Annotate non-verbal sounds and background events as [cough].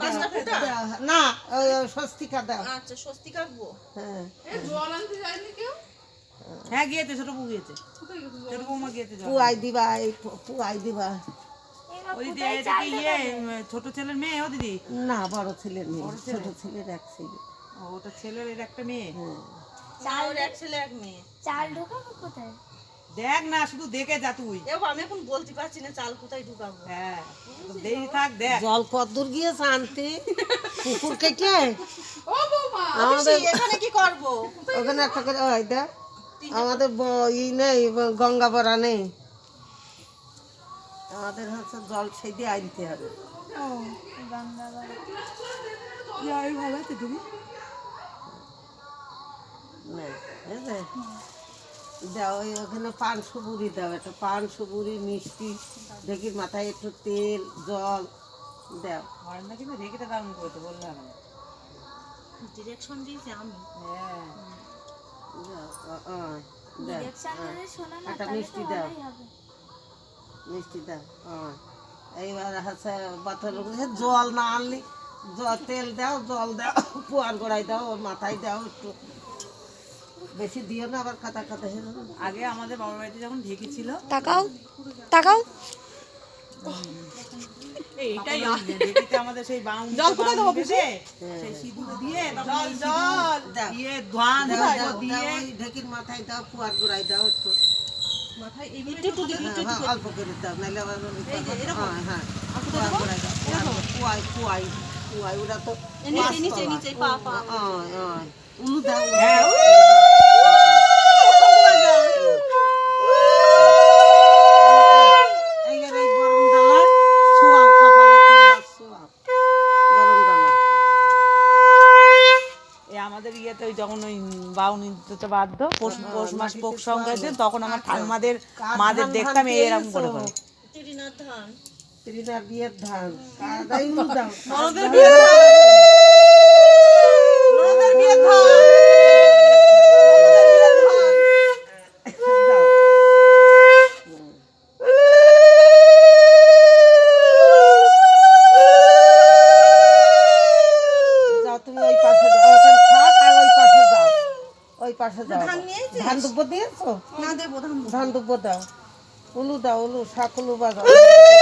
দাও, স্বস্তিকা আচ্ছা হ্যাঁ। হ্যাঁ গিয়েছে ছোট বউ গিয়েছে। ছোট বৌমা গিয়েছে পুয়াই দিবা এই পুয়াই দিবা। ও দিদি এটা কি ইয়ে ছোট ছেলের মেয়ে ও দিদি? না বড় ছেলের মেয়ে ছোট ছেলের এক ছেলে। ওটা ছেলের একটা মেয়ে? হ্যাঁ। চাল এক ছেলে এক মেয়ে। চাল ঢোকাবো কোথায়? দেখ না শুধু দেখে যা তুই। বাবা, আমি এখন বলতে পারছি না চাল কোথায় ঢুকাবো। হ্যাঁ দেরি থাক দেখ। জল কদ্দূর গিয়েছে আনতে পুকুর কেটে আমাদের এখানে কি করব? ওখানে একটা করে ওই দেখ আমাদের ই নেই গঙ্গা বড়া নেই। আমাদের হচ্ছে জল সেই দিয়ে আনতে হবে। ও গঙ্গা বাড়ি ভালো আছে তুমি? না দাও ওই ওখানে পান সুপুরি দাও একটা পান সুপুরি মিষ্টি ঢেকির মাথায় একটু তেল জল দাও। কিন্তু রেখেটা দারুণ করে তো বললাম ডিরেকশন দিয়েছি আমি। হ্যাঁ। একটা মিষ্টি দাও। মিষ্টি দাও এইবার হচ্ছে বাচ্চার জল না আনলি জল তেল দাও জল দাও পোয়ার গোড়ায় দাও মাথায় দাও একটু। বেশি দিও না আবার কাটা কাটা হয়ে আগে আমাদের বাবার বাড়িতে যখন ঢেকি ছিল তাকাও তাকাও। এইটাই ঢেকিতে আমাদের সেই বাউন জল কোথায় দেবো সেই সিঁদুর দিয়ে জল জল। দাও। দিয়ে ধান দাও, দাও, দাও, দিয়ে ঢেকির মাথায় দাও পোয়ার গোড়ায় দাও একটু। মাথায় এইভাবে একটু দিবি হ্যাঁ, অল্প করে দাও নাহলে আবার হ্যাঁ হ্যাঁ। গোড়ায় ওরা তো নিচে নিচে নিচে পা পা। ওই, ওই। উলু দাও উলু হ্যাঁ, আমাদের ইয়েতে ওই যখন ওই বাউন তো বাধ্য পৌষ পৌষ মাস পোক সংক্রান্তি তখন আমার ঠাকুমাদের মাদের দেখতাম এই এরকম করে করে। ধান। বিয়ের ধান [laughs] কাদাই উলু দাও ননদের বিয়ে ননদের বিয়ে ধান দাও। যাও তুমি ওই পাশে যাও ওখানে থাক আর ওই পাশে যাও ওই পাশে যাও। ধান দুব্ব দিয়েছ? না দেবো ধান দুব্ব দাও। উলু দাও উলু শাক উলু বাজাও। [laughs]